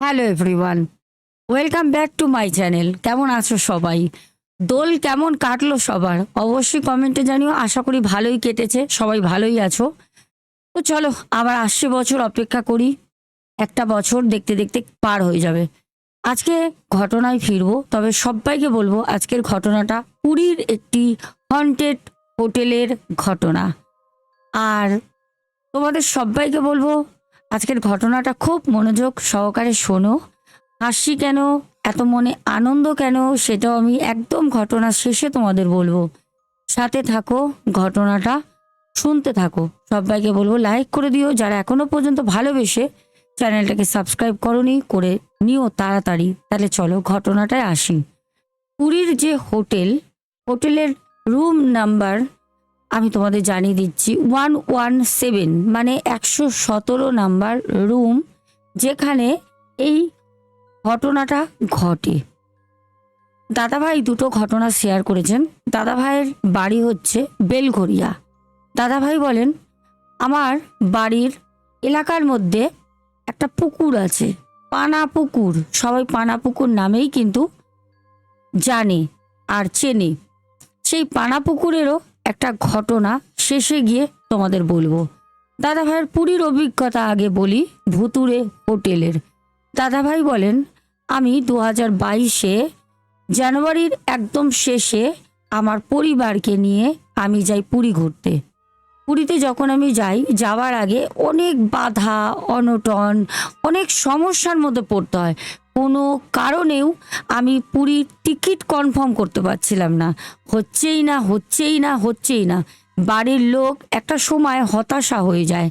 Hello everyone welcome back to my channel কেমন আছো সবাই? দোল কেমন কাটলো সবার? অবশ্যই কমেন্টে জানিও। আশা করি ভালোই কেটেছে। সবাই ভালোই আছো। তো চলো, আবার আসছে বছর, অপেক্ষা করি। একটা বছর দেখতে দেখতে পার হয়ে যাবে। আজকে ঘটনায় ফিরবো। তবে সবাইকে বলব, আজকের ঘটনাটা পুরীর একটি হন্টেড হোটেলের ঘটনা। আর তোমাদের সবাইকে বলব আজকের ঘটনাটা খুব মনোযোগ সহকারে শোনো। হাসি কেন, এত মনে আনন্দ কেন, সেটাও আমি একদম ঘটনা শেষে তোমাদের বলব। সাথে থাকো, ঘটনাটা শুনতে থাকো। সবাইকে বলব লাইক করে দিও। যারা এখনও পর্যন্ত ভালোবেসে চ্যানেলটাকে সাবস্ক্রাইব করনি, করে নিও তাড়াতাড়ি। তাহলে চলো ঘটনাটায় আসি। পুরীর যে হোটেল, হোটেলের রুম নাম্বার আমি তোমাদের জানিয়ে দিচ্ছি। ওয়ান ওয়ান সেভেন মানে একশো সতেরো নাম্বার রুম, যেখানে এই ঘটনাটা ঘটে। দাদাভাই দুটো ঘটনা শেয়ার করেছেন। দাদাভাইয়ের বাড়ি হচ্ছে বেলঘরিয়া দাদাভাই বলেন, আমার বাড়ির এলাকার মধ্যে একটা পুকুর আছে। পানা পুকুর। সবাই পানা পুকুর নামেই কিন্তু জানে আর চেনে। সেই পানা পুকুরেরও একটা ঘটনা শেষে গিয়ে তোমাদের বলব। দাদাভাইয়ের পুরীর অভিজ্ঞতা আগে বলি ভুতুরে হোটেলের। দাদাভাই বলেন, আমি দু হাজার বাইশে জানুয়ারির একদম শেষে আমার পরিবারকে নিয়ে আমি যাই পুরী ঘুরতে। পুরীতে যখন আমি যাই, যাওয়ার আগে অনেক বাধা, অনটন, অনেক সমস্যার মধ্যে পড়তে হয়। কোনো কারণেও আমি পুরীর টিকিট কনফার্ম করতে পারছিলাম না। হচ্ছেই না হচ্ছেই না হচ্ছেই না। বাড়ির লোক একটা সময় হতাশা হয়ে যায়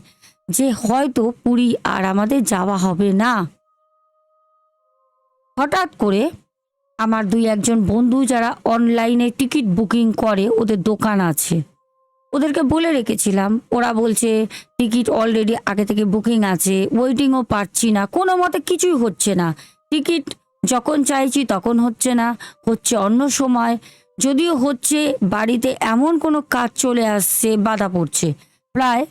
যে হয়তো পুরী আর আমাদের যাওয়া হবে না। হঠাৎ করে আমার দুই একজন বন্ধু যারা অনলাইনে টিকিট বুকিং করে, ওদের দোকান আছে। ওদেরকে বলে রেখেছিলাম, ওরা বলছে টিকিট অলরেডি আগে থেকে বুকিং আছে, ওয়েটিংও পাচ্ছি না, কোনো মতে কিছুই হচ্ছে না। টিকিট যখন চাইছি তখন হচ্ছে না, হচ্ছে অন্য সময়। যদিও হচ্ছে বাড়িতে এমন কোনো কাজ চলে আসছে, বাধা পড়ছে। প্রায়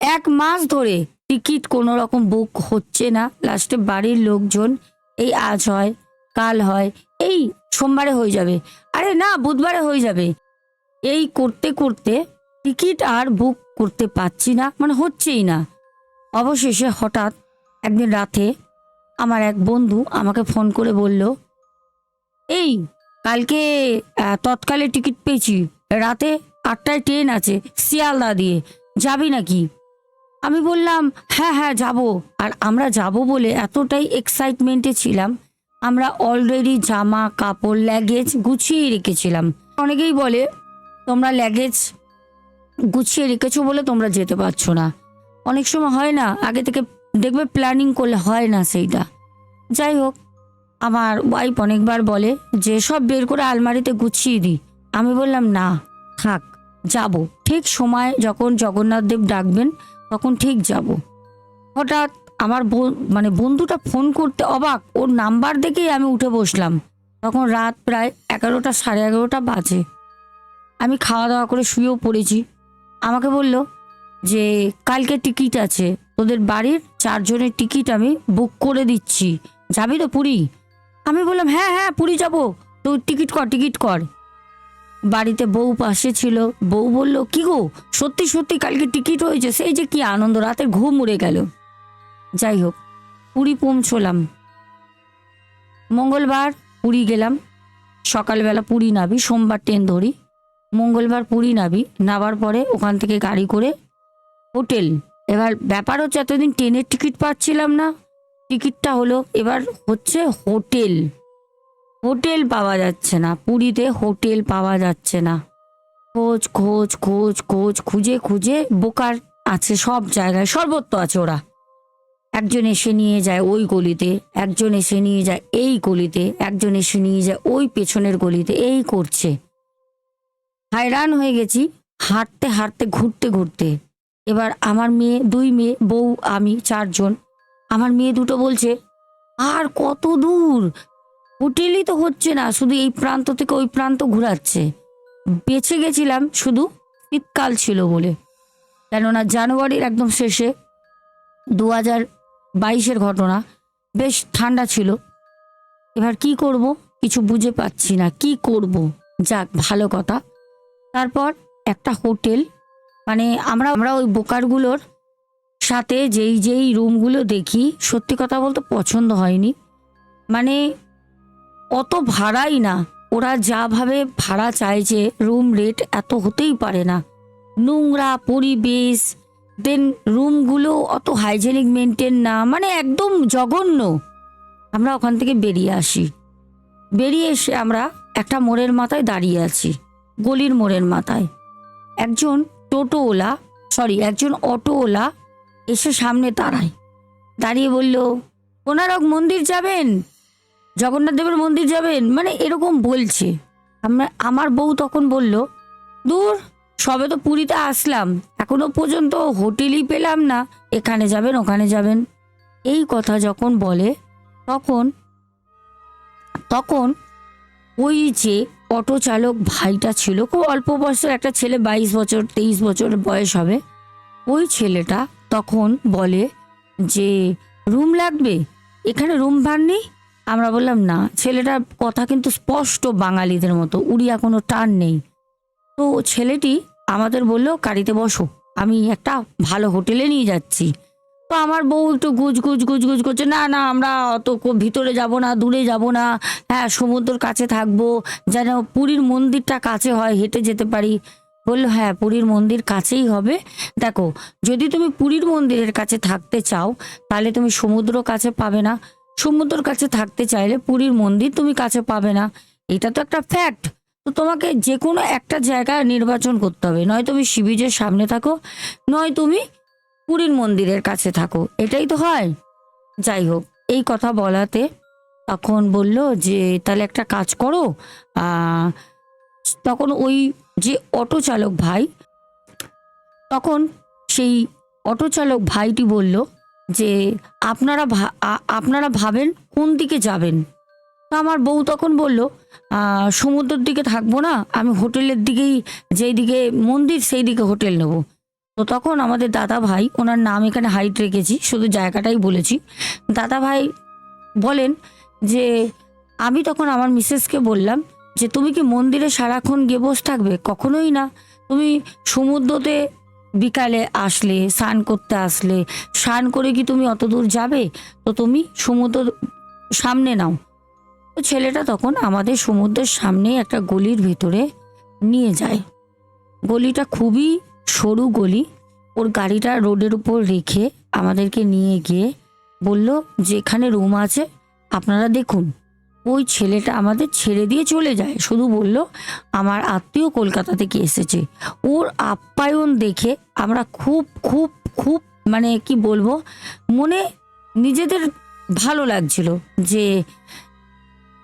এক মাস ধরে টিকিট কোনো রকম বুক হচ্ছে না। লাস্টে বাড়ির লোকজন, এই আজ হয়, কাল হয়, এই সোমবারে হয়ে যাবে। আরে না, বুধবারে হয়ে যাবে। এই করতে করতে টিকিট আর বুক করতে পারছি না মানে হচ্ছেই না। অবশেষে হঠাৎ একদিন রাতে আমার এক বন্ধু আমাকে ফোন করে বলল, এই, কালকে তৎকালে টিকিট পেয়েছি। রাতে আটটায় ট্রেন আছে শিয়ালদা দিয়ে। যাবি নাকি? আমি বললাম হ্যাঁ হ্যাঁ যাব। আর আমরা যাব বলে এতটাই এক্সাইটমেন্টে ছিলাম। আমরা অলরেডি জামা, কাপড় ল্যাগেজ গুছিয়ে রেখেছিলাম। অনেকেই বলে, তোমরা ল্যাগেজ গুছিয়ে রেখেছো বলে তোমরা যেতে পারছ না। অনেক সময় হয় না, আগে থেকে দেখবে প্ল্যানিং করলে হয় না সেইটা। যাই হোক, আমার ওয়াইফ অনেকবার বলে যে, সব বের করে আলমারিতে গুছিয়ে দিই আমি বললাম, না, থাক, যাব। ঠিক সময় যখন জগন্নাথ দেব ডাকবেন, তখন ঠিক যাব। হঠাৎ আমার মানে বন্ধুটা ফোন করতে অবাক, ওর নাম্বার দেখেই আমি উঠে বসলাম। তখন রাত প্রায় এগারোটা, সাড়ে এগারোটা বাজে। আমি খাওয়া দাওয়া করে শুয়েও পড়েছি। আমাকে বলল যে, কালকে টিকিট আছে। তোদের বাড়ির চারজনের টিকিট আমি বুক করে দিচ্ছি। যাবি তো পুরী? আমি বললাম হ্যাঁ হ্যাঁ পুরী যাব। তুই টিকিট কর টিকিট কর। বাড়িতে বউ পাশে ছিল। বউ বলল, কি গো, সত্যি সত্যি কালকে টিকিট হয়েছে, সেই যে কি আনন্দ, রাতের ঘুম উড়ে গেল। যাই হোক, পুরী পৌঁছলাম। মঙ্গলবার পুরী গেলাম। সকালবেলা পুরী নাবি সোমবার ট্রেন ধরি। মঙ্গলবার পুরী নাবি নাবার পরে ওখান থেকে গাড়ি করে হোটেল এবার ব্যাপার হচ্ছে এতদিন ট্রেনের টিকিট পাচ্ছিলাম না। টিকিটটা হলো, এবার হচ্ছে হোটেল। হোটেল পাওয়া যাচ্ছে না, পুরীতে হোটেল পাওয়া যাচ্ছে না। খোঁজ খোঁজ খোঁজ খোঁজ, খুঁজে খুঁজে বোকার আছে সব জায়গায়, সর্বত্র আছে ওরা। একজন এসে নিয়ে যায় ওই গলিতে, একজন এসে নিয়ে যায় এই গলিতে, একজন এসে নিয়ে যায় ওই পেছনের গলিতে, এই করছে। হায়রান হয়ে গেছি, হাঁটতে হাঁটতে, ঘুরতে ঘুরতে। এবার আমার মেয়ে, দুই মেয়ে, বউ, আমি চারজন। আমার মেয়ে দুটো বলছে, আর কত দূর? হোটেলই তো হচ্ছে না, শুধু এই প্রান্ত থেকে ওই প্রান্ত ঘোরাচ্ছে। বেঁচে গেছিলাম শুধু শীতকাল ছিল বলে। কেননা জানুয়ারির একদম শেষে দু হাজার বাইশের ঘটনা, বেশ ঠান্ডা ছিল। এবার কি করব? কিছু বুঝে পাচ্ছি না, কি করব? যাক, ভালো কথা। তারপর একটা হোটেল মানে আমরা আমরা ওই বোকারগুলোর সাথে যেই যেই রুমগুলো দেখি, সত্যি কথা বলতে পছন্দ হয়নি। মানে অত ভাড়াই না। ওরা যাভাবে ভাড়া চাইছে রুম রেট এত হতেই পারে না। নোংরা পরিবেশ, দেন রুমগুলো অত হাইজেনিক মেনটেন না মানে একদম জঘন্য। আমরা ওখান থেকে বেরিয়ে আসি। বেরিয়ে এসে আমরা একটা মোড়ের মাথায় দাঁড়িয়ে আছি, গলির মোড়ের মাথায়। একজন টোটোওয়ালা সরি একজন অটোওয়ালা এসে সামনে দাঁড়ায়। দাঁড়িয়ে বলল কোনারক মন্দির যাবেন? জগন্নাথ দেবের মন্দির যাবেন? মানে এরকম বলছে। আমরা, আমার বউ তখন বলল, দূর, সবে তো পুরীতে আসলাম। এখনও পর্যন্ত হোটেলই পেলাম না। এখানে যাবেন, ওখানে যাবেন। এই কথা যখন বলে, তখন তখন ওই যে অটো চালক ভাইটা ছিল, খুব অল্প বয়সের একটা ছেলে, বাইশ বছর, তেইশ বছর বয়স হবে। ওই ছেলেটা তখন বলে যে, রুম লাগবে? এখানে রুম ভাড় নেই? আমরা বললাম, না, ছেলেটার কথা কিন্তু স্পষ্ট বাঙালিদের মতো, উড়িয়া কোনো টান নেই। তো ছেলেটি আমাদের বলল, গাড়িতে বসো, আমি একটা ভালো হোটেলে নিয়ে যাচ্ছি। তো আমার বউ একটু গুজ গুজ গুজ গুজ করছে, না না, আমরা অত ভিতরে যাব না, দূরে যাব না। হ্যাঁ সমুদ্রের কাছে থাকব, যেন পুরীর মন্দিরটা কাছে হয়, হেঁটে যেতে পারি। বলল হ্যাঁ পুরীর মন্দির কাছেই হবে। দেখো, যদি তুমি পুরীর মন্দিরের কাছে থাকতে চাও, তাহলে তুমি সমুদ্র কাছে পাবে না। সমুদ্রের কাছে থাকতে চাইলে পুরীর মন্দির তুমি কাছে পাবে না। এটা তো একটা ফ্যাক্ট। তো তোমাকে যে কোনো একটা জায়গা নির্বাচন করতে হবে। নয় তুমি শিবিজের সামনে থাকো, নয় তুমি পুরীর মন্দিরের কাছে থাকো। এটাই তো হয়। যাই হোক, এই কথা বলাতে তখন বলল যে, তাহলে একটা কাজ করো। তখন ওই যে অটো চালক ভাই, তখন সেই অটো চালক ভাইটি বলল যে, আপনারা আপনারা ভাবেন কোন দিকে যাবেন? তো আমার বউ তখন বলল সমুদ্রের দিকে থাকব না, আমি হোটেলের দিকেই, যেই দিকে মন্দির, সেই দিকে হোটেল নেব। তো তখন আমাদের দাদা ভাই, ওনার নাম এখানে হাইট রেখেছি, শুধু জায়গাটাই বলেছি। দাদা ভাই বলেন যে, আমি তখন আমার মিসেসকে বললাম যে, তুমি কি মন্দিরে সারাক্ষণ গিয়ে বসে থাকবে? কখনোই না। তুমি সমুদ্রতে বিকালে আসলে, স্নান করতে আসলে, স্নান করে কি তুমি অত দূর যাবে? তো তুমি সমুদ্র সামনে নাও। তো ছেলেটা তখন আমাদের সমুদ্রের সামনে একটা গলির ভিতরে নিয়ে যায়। গলিটা খুবই সরু গলি ওর গাড়িটা রোডের উপর রেখে আমাদেরকে নিয়ে গিয়ে বলল যে এখানে রুম আছে, আপনারা দেখুন। ওই ছেলেটা আমাদের ছেড়ে দিয়ে চলে যায়। শুধু বলল, আমার আত্মীয় কলকাতা থেকে এসেছে। ওর আপ্যায়ন দেখে আমরা খুব খুব খুব মানে কি বলব, মনে নিজেদের ভালো লাগছিল যে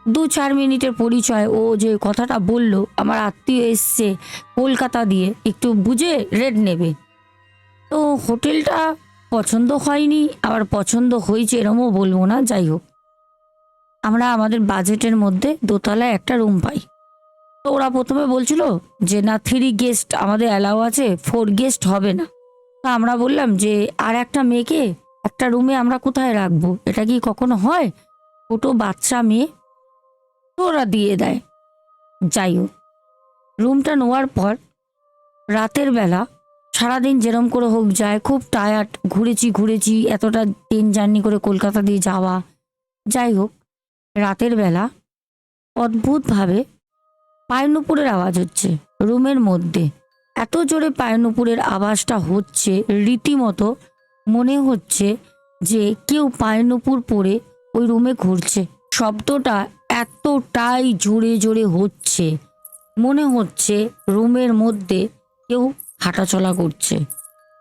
দু চার মিনিটের পরিচয় ও যে কথাটা বলল, আমার আত্মীয় এসছে কলকাতা দিয়ে। একটু বুঝে রেড নেবে। তো হোটেলটা পছন্দ হয়নি, আবার পছন্দ হয়েছে এরমও বলব না, যাই হোক। আমরা আমাদের বাজেটের মধ্যে দোতলায় একটা রুম পাই। তো ওরা প্রথমে বলছিল যে, না থ্রি গেস্ট আমাদের অ্যালাউ আছে ফোর গেস্ট হবে না। তো আমরা বললাম যে, আর একটা মেয়েকে একটা রুমে আমরা কোথায় রাখব? এটা কি কখনো হয়? ছোটো বাচ্চা মেয়ে ওরা দিয়ে দেয়। যাই হোক, রুমটা নেওয়ার পর রাতের বেলা সারাদিন যেরম করে হোক যায়, খুব টায়ার্ড ঘুরেছি ঘুরেছি, এতটা ট্রেন জার্নি করে কলকাতা দিয়ে যাওয়া। যাই হোক, রাতের বেলা অদ্ভুতভাবে পায়নুপুরের আওয়াজ হচ্ছে, রুমের মধ্যে। এত জোরে পায়নুপুরের আওয়াজটা হচ্ছে, রীতিমতো মনে হচ্ছে যে কেউ পায়নুপুর পরে ওই রুমে ঘুরছে। শব্দটা এতটাই জোরে জোরে হচ্ছে। মনে হচ্ছে রুমের মধ্যে কেউ হাঁটাচলা করছে।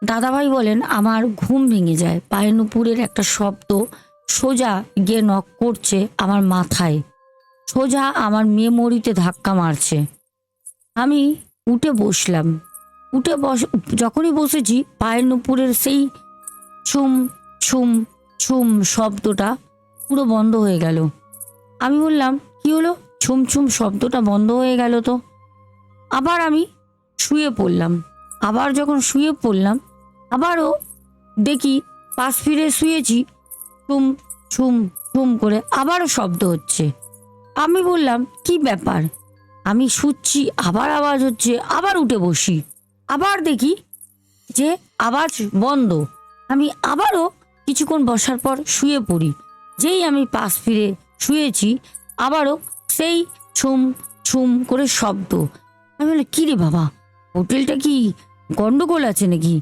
দাদাভাই বলেন, আমার ঘুম ভেঙে যায়। পায়নুপুরের একটা শব্দ সোজা গিয়ে নক করছে আমার মাথায়। সোজা আমার মেমোরিতে ধাক্কা মারছে। আমি উঠে বসলাম। উঠে বস, যখনই বসেছি, পায়ের নুপুরের সেই ছুম ছুম ছুম শব্দটা পুরো বন্ধ হয়ে গেল। আমি বললাম, কি হলো? ছুম ছুম শব্দটা বন্ধ হয়ে গেল তো। আবার আমি শুয়ে পড়লাম। আবার যখন শুয়ে পড়লাম, আবারও দেখি পাশ ফিরে শুয়েছি ছুম ছুম ছুম করে আবারও শব্দ হচ্ছে। আমি বললাম, কি ব্যাপার? আমি শুচ্ছি, আবার আওয়াজ হচ্ছে, আবার উঠে বসি। আবার দেখি যে আওয়াজ বন্ধ। আমি আবারও কিছুক্ষণ বসার পর শুয়ে পড়ি। যেই আমি পাশ ফিরে শুয়েছি আবারও সেই ছুম ছুম করে শব্দ। আমি বলি কী রে বাবা? হোটেলটা কি গন্ডগোল আছে নাকি?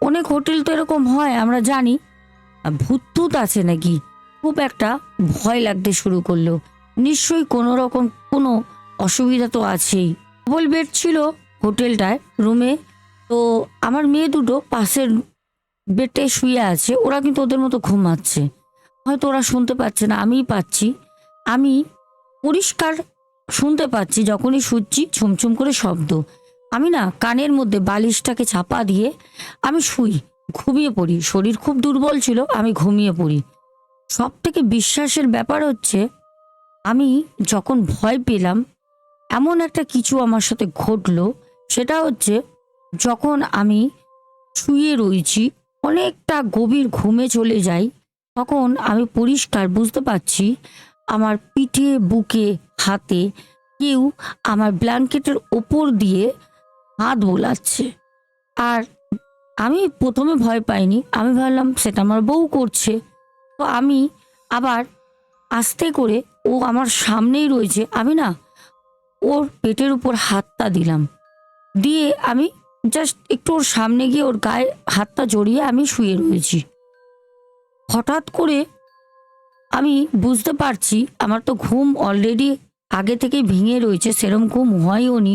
অনেক হোটেল তো এরকম হয়, আমরা জানি। ভূত টুত আছে নাকি? খুব একটা ভয় লাগতে শুরু করল। নিশ্চয়ই কোনো রকম কোনো অসুবিধা তো আছেই। ডবল বেড ছিল হোটেলটায়, রুমে। তো আমার মেয়ে দুটো পাশের বেডে শুয়ে আছে, ওরা কিন্তু ওদের মতো ঘুমাচ্ছে। হয়তো ওরা শুনতে পাচ্ছে না, আমিই পাচ্ছি। আমি পরিষ্কার শুনতে পাচ্ছি, যখনই শুচ্ছি ছুমছুম করে শব্দ। আমি না কানের মধ্যে বালিশটাকে চাপা দিয়ে আমি শুই, ঘুমিয়ে পড়ি। শরীর খুব দুর্বল ছিল, আমি ঘুমিয়ে পড়ি। সব থেকে বিশ্বাসের ব্যাপার হচ্ছে, আমি যখন ভয় পেলাম, এমন একটা কিছু আমার সাথে ঘটলো, সেটা হচ্ছে যখন আমি শুয়ে রয়েছি, অনেকটা গভীর ঘুমে চলে যাই তখন আমি পরিষ্কার বুঝতে পারছি আমার পিঠে, বুকে, হাতে কেউ আমার ব্ল্যাঙ্কেটের ওপর দিয়ে হাত বোলাচ্ছে। আর আমি প্রথমে ভয় পাইনি। আমি ভাবলাম, সেটা আমার বউ করছে। তো আমি আবার আস্তে করে ও আমার সামনেই রয়েছে। আমি না ওর পেটের উপর হাতটা দিলাম। দিয়ে আমি জাস্ট একটু ওর সামনে গিয়ে ওর গায়ে হাতটা জড়িয়ে আমি শুয়ে রয়েছি। হঠাৎ করে আমি বুঝতে পারছি, আমার তো ঘুম অলরেডি আগে থেকেই ভেঙে রয়েছে, সেরম ঘুম হয়ও নি।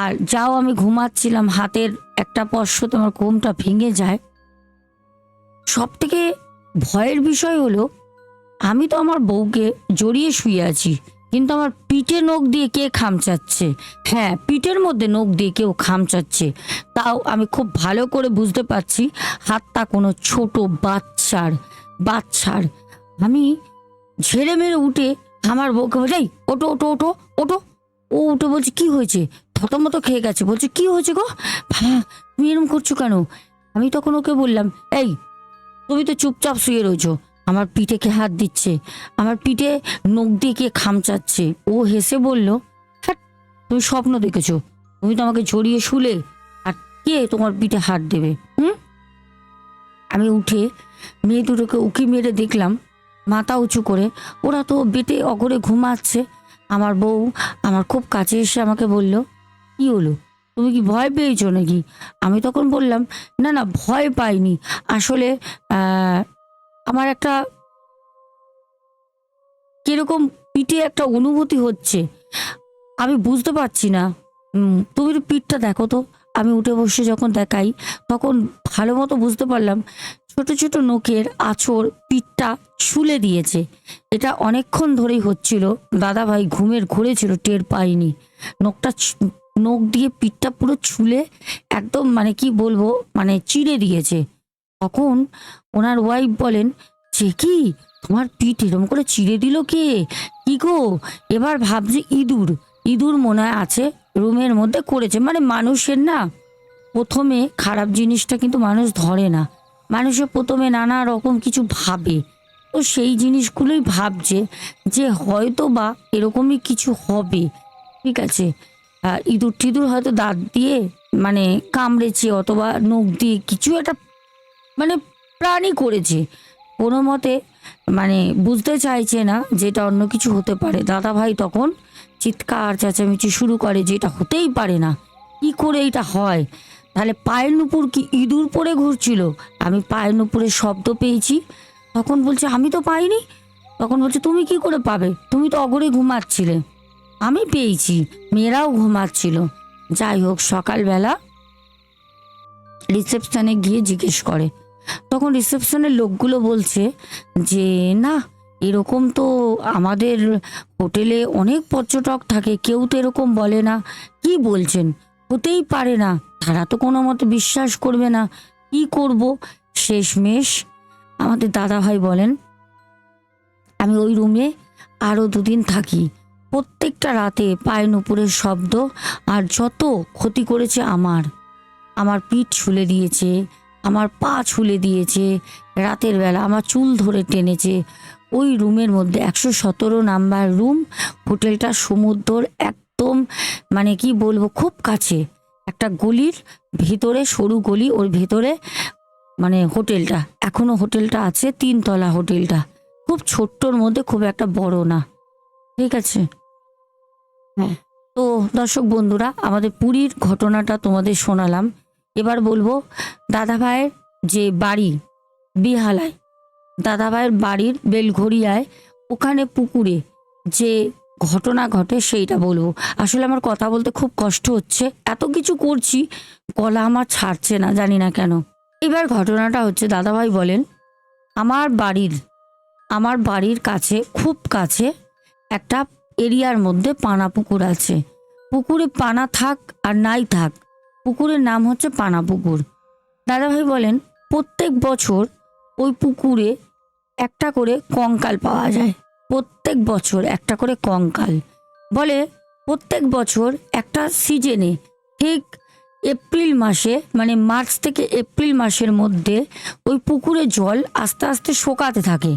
আর যাও আমি ঘুমাচ্ছিলাম, হাতের একটা পশ্ব তোমার ঘুমটা ভেঙে যায়। সব থেকে ভয়ের বিষয় হলো, আমি তো আমার বউকে জড়িয়ে শুয়ে আছি, কিন্তু আমার পিঠে নখ দিয়ে কে খামচাচ্ছে? হ্যাঁ পিঠের মধ্যে নখ দিয়ে কেউ খামচাচ্ছে। তাও আমি খুব ভালো করে বুঝতে পারছি, হাতটা কোনো ছোট বাচ্চার বাচ্চার আমি ঝেড়ে মেরে উঠে আমার বউকে বলে "এই, ওটো ওটো ওটো ওটো ও উঠে বলছে কি হয়েছে? থতমত খেয়ে গেছে। বলছে কি হয়েছে গো? বাবা তুমি এরকম করছ কেন? আমি তখন ওকে বললাম এই তুমি তো চুপচাপ শুয়ে রয়েছো। আমার পিঠে কে হাত দিচ্ছে? আমার পিঠে নখ দিয়ে কে খামচাচ্ছে ও হেসে বলল হ্যাঁ তুমি স্বপ্ন দেখেছ। তুমি তো আমাকে জড়িয়ে শুলে। আর কে তোমার পিঠে হাত দেবে হুম? আমি উঠে মেয়ে দুটোকে উকি মেরে দেখলাম, মাথা উঁচু করে। ওরা তো বেটে অগরে ঘুমাচ্ছে। আমার বউ আমার খুব কাছে এসে আমাকে বলল, কি হলো? তুমি কি ভয় পেয়েছ নাকি? আমি তখন বললাম, না না, ভয় পাইনি। আসলে আমার একটা কীরকম পিঠে একটা অনুভূতি হচ্ছে। আমি বুঝতে পারছি না। তুমি পিঠটা দেখো তো। আমি উঠে বসে যখন দেখাই, তখন ভালো মতো বুঝতে পারলাম ছোট ছোট নখের আঁচড় পিঠটা শুলে দিয়েছে। এটা অনেকক্ষণ ধরেই হচ্ছিল। দাদা ভাই ঘুমের ঘুরে ছিল, টের পাইনি। নখটা নখ দিয়ে পিঠটা পুরো ছুলে একদম মানে কি বলব মানে চিড়ে দিয়েছে। তখন ওনার ওয়াইফ বলেন যে কি? তোমার পিঠ এরম করে চিড়ে দিল কে? কি গো? এবার ভাবছি ইঁদুর। ইঁদুর মনে হয় আছে, রুমের মধ্যে করেছে। মানে মানুষের না, প্রথমে খারাপ জিনিসটা কিন্তু মানুষ ধরে না। মানুষে প্রথমে নানা রকম কিছু ভাবে। তো সেই জিনিসগুলোই ভাবছে যে হয়তো বা এরকমই কিছু হবে, ঠিক আছে? ইঁদুর টিঁদুর হয়তো দাঁত দিয়ে মানে কামড়েছে অথবা নখ দিয়ে কিছু একটা মানে প্রাণী করেছে। কোনো মতে মানে বুঝতে চাইছে না যেটা অন্য কিছু হতে পারে। দাদা ভাই তখন চিৎকার, চেঁচামেচি শুরু করে যে এটা হতেই পারে না। কি করে এটা হয়? তাহলে পায়ের নুপুর কি ইঁদুর পরে ঘুরছিল? আমি পায়ের নুপুরের শব্দ পেয়েছি। তখন বলছে, আমি তো পাইনি। তখন বলছে, তুমি কি করে পাবে? তুমি তো অগরে ঘুমাচ্ছিলে। আমি পেয়েছি, মেয়েরাও ঘুমাচ্ছিল। যাই হোক, সকালবেলা রিসেপশনে গিয়ে জিজ্ঞেস করে। তখন রিসেপশনের লোকগুলো বলছে যে, না, এরকম তো আমাদের হোটেলে অনেক পর্যটক থাকে। কেউ তো এরকম বলে না। কি বলছেন? হতেই পারে না। তারা তো কোনো মতে বিশ্বাস করবে না। কি করব? শেষমেশ আমাদের দাদা ভাই বলেন, আমি ওই রুমে আরও দুদিন থাকি। প্রত্যেকটা রাতে পায়ের নুপুরের শব্দ আর যত ক্ষতি করেছে আমার আমার পিঠ ছুলে দিয়েছে, আমার পা ছুলে দিয়েছে, রাতের বেলা আমার চুল ধরে টেনেছে। ওই রুমের মধ্যে একশো সতেরো নাম্বার রুম, হোটেলটা সমুদ্রর একদম মানে কি বলব, খুব কাছে। একটা গলির ভিতরে, সরু গলি ওর ভেতরে মানে হোটেলটা, এখনও হোটেলটা আছে, তিনতলা হোটেলটা। খুব ছোট্টর মধ্যে খুব একটা বড় না। ঠিক আছে? হ্যাঁ। তো দর্শক বন্ধুরা, আমাদের পুরীর ঘটনাটা তোমাদের শোনালাম। এবার বলব দাদা ভাইয়ের যে বাড়ি, বিহালায় দাদা ভাইয়ের বাড়ির বেলঘড়িয়ায়, ওখানে পুকুরে যে ঘটনা ঘটে সেইটা বলব। আসলে আমার কথা বলতে খুব কষ্ট হচ্ছে। এত কিছু করছি, গলা আমার ছাড়ছে না, জানি না কেন। এবার ঘটনাটা হচ্ছে, দাদাভাই বলেন, আমার বাড়ির আমার বাড়ির কাছে, খুব কাছে একটা এরিয়ার মধ্যে পানা পুকুর আছে। পুকুরে পানা থাক আর নাই থাক, পুকুরের নাম হচ্ছে পানা পুকুর। দাদাভাই বলেন, প্রত্যেক বছর ওই পুকুরে একটা করে কঙ্কাল পাওয়া যায়। প্রত্যেক বছর একটা করে কঙ্কাল। বলে, প্রত্যেক বছর একটা সিজনে ঠিক এপ্রিল মাসে মানে মার্চ থেকে এপ্রিল মাসের মধ্যে ওই পুকুরের জল আস্তে আস্তে শোকাতে থাকে।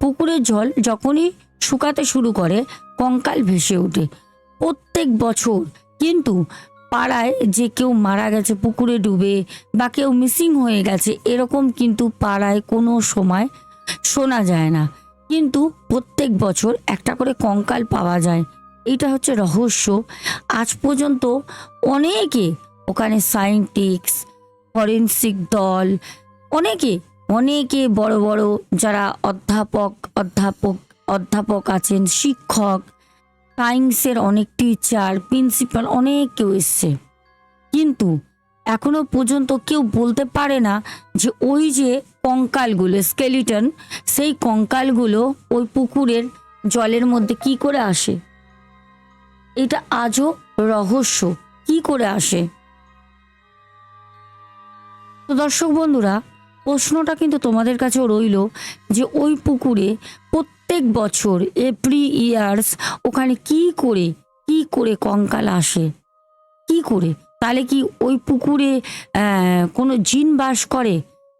পুকুরের জল যখনই শুকাতে শুরু করে, কঙ্কাল ভেসে ওঠে। প্রত্যেক বছর কিন্তু পাড়ায় যে কেউ মারা গেছে, পুকুরে ডুবে বা কেউ মিসিং হয়ে গেছে, এরকম কিন্তু পাড়ায় কোনো সময় শোনা যায় না। কিন্তু প্রত্যেক বছর একটা করে কঙ্কাল পাওয়া যায়। এটা হচ্ছে রহস্য। আজ পর্যন্ত অনেকে ওখানে সায়েন্টিক্স ফরেন্সিক দল, অনেকে অনেকে বড় বড় যারা অধ্যাপক অধ্যাপক অধ্যাপক আছেন, শিক্ষক সায়েন্সের অনেক টিচার প্রিন্সিপাল অনেক কেউ এসছে। কিন্তু এখনও পর্যন্ত কেউ বলতে পারে না যে ওই যে কঙ্কালগুলো স্কেলিটন সেই কঙ্কালগুলো ওই পুকুরের জলের মধ্যে কি করে আসে? এটা আজও রহস্য, কি করে আসে? তো দর্শক বন্ধুরা, প্রশ্নটা কিন্তু তোমাদের কাছেও রইল যে ওই পুকুরে প্রত্যেক বছর এভরি ইয়ার্স ওখানে কি করে কি করে কঙ্কাল আসে? কি করে? তাহলে কি ওই পুকুরে কোনো জিন বাস করে?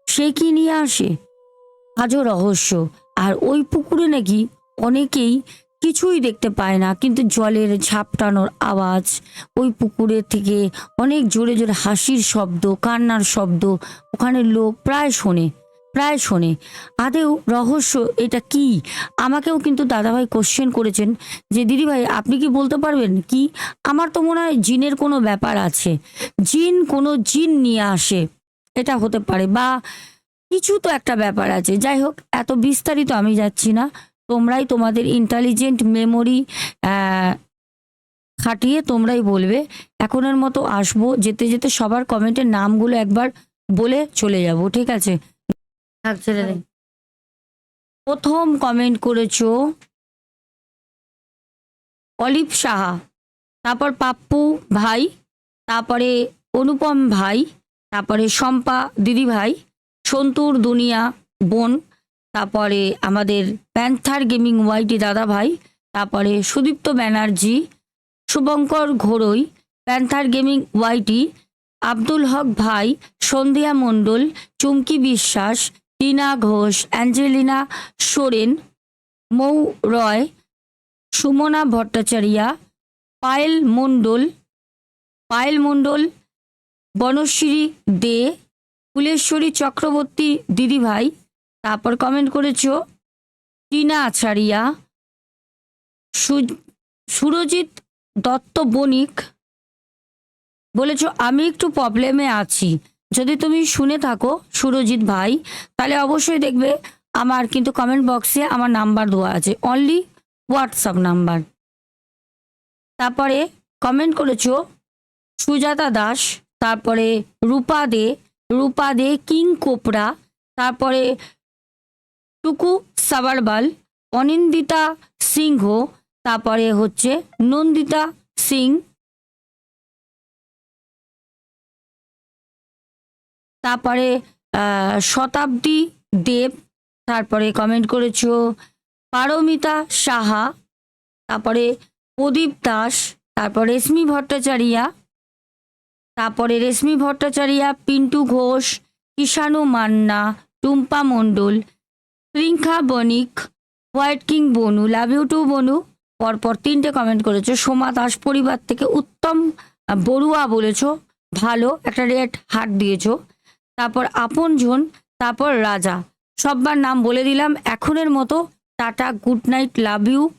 সে কি নিয়ে আসে? আজও রহস্য। আর ওই পুকুরে নাকি অনেকেই কিছুই দেখতে পায় না, কিন্তু জলের ঝাপটানোর আওয়াজ, ওই পুকুরের থেকে অনেক জোরে জোরে হাসির শব্দ, কান্নার শব্দ, ওখানে লোক প্রায় শোনে। প্রায় শোনে। আদেও, রহস্য, এটা কি? আমাকেও কিন্তু দাদাভাই কোশ্চেন করেছেন যে, দিদিভাই, আপনি কি বলতে পারবেন? কি? আমার তো মনে হয় জিনের কোনো ব্যাপার আছে। জিন কোনো জিন নিয়ে আসে। এটা হতে পারে বা কিছু তো একটা ব্যাপার আছে। যাই হোক, এত বিস্তারিত আমি যাচ্ছি না। তোমরাই তোমাদের ইন্টেলিজেন্ট মেমোরি খাটিয়ে তোমরাই বলবে। এখনের মতো আসব। যেতে যেতে সবার কমেন্টের নামগুলো একবার বলে চলে যাব, ঠিক আছে? প্রথম কমেন্ট করেছ অলিভ সাহা, তারপর পাপ্পু ভাই, তারপরে অনুপম ভাই, তারপরে শম্পা দিদি ভাই, সন্তুর দুনিয়া বোন, তারপরে আমাদের প্যান্থার গেমিং ওয়াইটি দাদা ভাই, তারপরে Sudipta Banerjee, Shubhankar ঘোড়ই, panther gaming YT, Abdul Haque ভাই, সন্ধ্যা মণ্ডল, চুমকি বিশ্বাস টিনা ঘোষ, অ্যাঞ্জেলিনা সোরেন, মৌ রয়, সুমনা ভট্টাচার্যা, পায়েল মণ্ডল পায়েল মণ্ডল, বনশ্রী দে, ফুলেশ্বরী চক্রবর্তী দিদিভাই, তারপর কমেন্ট করেছ, টিনা আচারিয়া সুরজিৎ দত্ত বণিক, বলেছ, আমি একটু প্রবলেমে আছি। যদি তুমি শুনে থাকো, সুরজিৎ ভাই, তাহলে অবশ্যই দেখবে আমার কিন্তু কমেন্ট বক্সে আমার নাম্বার দেওয়া আছে। অনলি হোয়াটসঅ্যাপ নাম্বার তারপরে কমেন্ট করেছ, সুজাতা দাস, তারপরে রূপা দে রূপা দে কিং কোপরা, তারপরে টুকু সাবারবাল, অনিন্দিতা সিংহ, তারপরে হচ্ছে নন্দিতা সিং তারপরে শতাব্দী দেব, তারপরে কমেন্ট করেছ পারমিতা সাহা, তারপরে প্রদীপ দাস, তারপর রেশমি ভট্টাচারিয়া, তারপরে Reshmi Bhattacharya, Pintu Ghosh Kishanu Manna, Tumpa Mondal Rinka Banik, white king Bonu, love you too Bonu, পরপর তিনটে কমেন্ট করেছ। সোমা দাস পরিবার থেকে উত্তম বড়ুয়া বলেছ, ভালো, একটা রেড হার্ট দিয়েছ। তারপর আপন আপনজন, তারপর রাজা। সব্বার নাম বলে দিলাম, এখনের মতো। Tata good night love you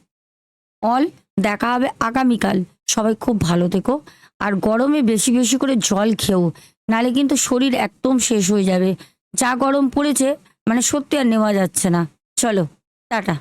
all দেখা হবে আগামীকাল। সবাই খুব ভালো থেকো। আর গরমে বেশি বেশি করে জল খেও। নালে কিন্তু শরীর একদম শেষ হয়ে যাবে। যা গরম পড়েছে মানে সত্যি আর নেওয়া যাচ্ছে না। চলো, টাটা।